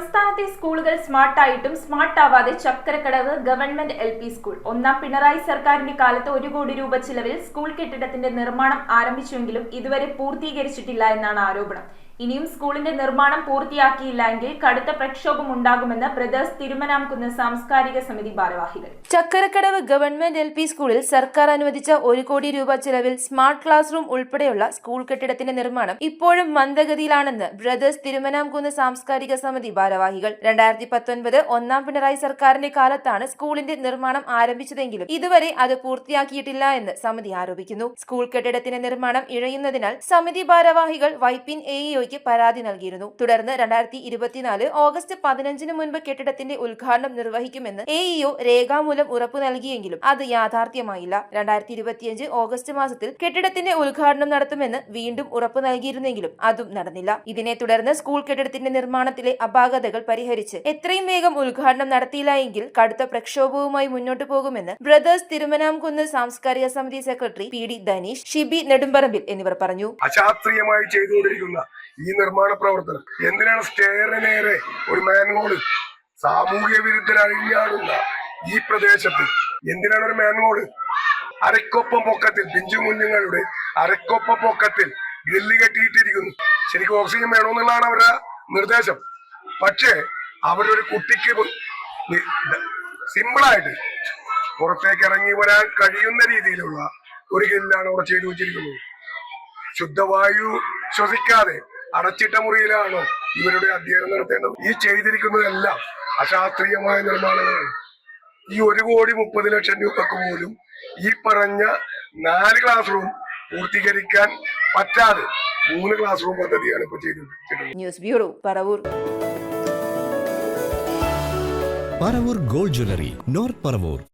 സംസ്ഥാനത്തെ സ്കൂളുകൾ സ്മാർട്ടായിട്ടും സ്മാർട്ടാവാതെ Chakkarakkadavu government L P school. ഒന്നാം പിണറായി സർക്കാരിന്റെ കാലത്ത് ഒരു കോടി രൂപ ചിലവിൽ സ്കൂൾ കെട്ടിടത്തിന്റെ നിർമ്മാണം ആരംഭിച്ചുവെങ്കിലും ഇതുവരെ പൂർത്തീകരിച്ചിട്ടില്ല എന്നാണ് ആരോപണം. ഇനിയും സ്കൂളിന്റെ നിർമ്മാണം പൂർത്തിയാക്കിയില്ല എങ്കിൽ കടുത്ത പ്രക്ഷോഭം ഉണ്ടാകുമെന്ന് ബ്രദേഴ്സ് തിരുമനാംകുന്ന് സാംസ്കാരിക സമിതി ഭാരവാഹികൾ. ചക്കരക്കടവ് ഗവൺമെന്റ് എൽ പി സ്കൂളിൽ സർക്കാർ അനുവദിച്ച ഒരു കോടി രൂപ ചെലവിൽ സ്മാർട്ട് ക്ലാസ് റൂം ഉൾപ്പെടെയുള്ള സ്കൂൾ കെട്ടിടത്തിന്റെ നിർമ്മാണം ഇപ്പോഴും മന്ദഗതിയിലാണെന്ന് ബ്രദേഴ്സ് തിരുമനാംകുന്ന് സാംസ്കാരിക സമിതി ഭാരവാഹികൾ. രണ്ടായിരത്തി പത്തൊൻപത് ഒന്നാം പിണറായി സർക്കാരിന്റെ കാലത്താണ് സ്കൂളിന്റെ നിർമ്മാണം ആരംഭിച്ചതെങ്കിലും ഇതുവരെ അത് പൂർത്തിയാക്കിയിട്ടില്ല എന്ന് സമിതി ആരോപിക്കുന്നു. സ്കൂൾ കെട്ടിടത്തിന്റെ നിർമ്മാണം ഇഴയുന്നതിനാൽ സമിതി ഭാരവാഹികൾ വൈപ്പിൻ എഇഒയ്ക്ക് പരാതി നൽകിയിരുന്നു. തുടർന്ന് രണ്ടായിരത്തി ഇരുപത്തിനാല് ഓഗസ്റ്റ് പതിനഞ്ചിന് മുൻപ് കെട്ടിടത്തിന്റെ ഉദ്ഘാടനം നിർവഹിക്കുമെന്ന് എ എഇഒ രേഖാമൂലം ഉറപ്പു നൽകിയെങ്കിലും അത് യാഥാർത്ഥ്യമായില്ല. രണ്ടായിരത്തി ഇരുപത്തിയഞ്ച് ഓഗസ്റ്റ് മാസത്തിൽ കെട്ടിടത്തിന്റെ ഉദ്ഘാടനം നടത്തുമെന്ന് വീണ്ടും ഉറപ്പ് നൽകിയിരുന്നെങ്കിലും അതും നടന്നില്ല. ഇതിനെ തുടർന്ന് സ്കൂൾ കെട്ടിടത്തിന്റെ നിർമ്മാണത്തിലെ അപാകതകൾ പരിഹരിച്ച് എത്രയും വേഗം ഉദ്ഘാടനം നടത്തിയില്ല എങ്കിൽ കടുത്ത പ്രക്ഷോഭവുമായി മുന്നോട്ടു പോകുമെന്ന് ബ്രദേഴ്സ് തിരുമനാംകുന്ന് സാംസ്കാരിക സമിതി secretary P D Dhaneesh Shibi Nedumparambil എന്നിവർ പറഞ്ഞു. അശാസ്ത്രീയമായി ചെയ്തുകൊണ്ടിരിക്കുന്ന ഈ നിർമ്മാണ പ്രവർത്തനം. എന്തിനാണ് സ്റ്റെയറിന് നേരെ ഒരു മാൻഹോൾ സാമൂഹ്യ വിരുദ്ധരഴിഞ്ഞാടുന്ന ഈ പ്രദേശത്ത്? എന്തിനാണ് ഒരു മാൻഹോൾ അരക്കൊപ്പം പൊക്കത്തിൽ പിഞ്ചു കുഞ്ഞുങ്ങളുടെ അരക്കൊപ്പം പൊക്കത്തിൽ ഗ്രില്ല് കെട്ടിയിട്ടിരിക്കുന്നു. ശരിക്കും ഓക്സിജൻ വേണമെന്നുള്ളതാണ് അവരുടെ നിർദ്ദേശം. പക്ഷേ അവരുടെ ഒരു കുട്ടിക്ക് സിമ്പിളായിട്ട് പുറത്തേക്ക് ഇറങ്ങി വരാൻ കഴിയുന്ന രീതിയിലുള്ള ഒരു ഗ്രില്ലാണ് അവിടെ ചെയ്തു വെച്ചിരിക്കുന്നത് ശുദ്ധവായു ശ്വസിക്കാതെ അടച്ചിട്ട മുറിയിലാണ് ഇവരുടെ അധ്യയനം നടത്തേണ്ടത്? ഈ ചെയ്തിരിക്കുന്നതെല്ലാം അശാസ്ത്രീയമായ നിർമ്മാണങ്ങളാണ് ഈ ഒരു കോടി മുപ്പത് ലക്ഷം രൂപക്ക് പോലും ഈ പറഞ്ഞ നാല് ക്ലാസ് റൂം പൂർത്തീകരിക്കാൻ പറ്റാതെ മൂന്ന് ക്ലാസ് റൂം പദ്ധതിയാണ് ഇപ്പൊ ചെയ്തിട്ടുള്ളത് news bureau Paravur Paravur gold jewellery north Paravur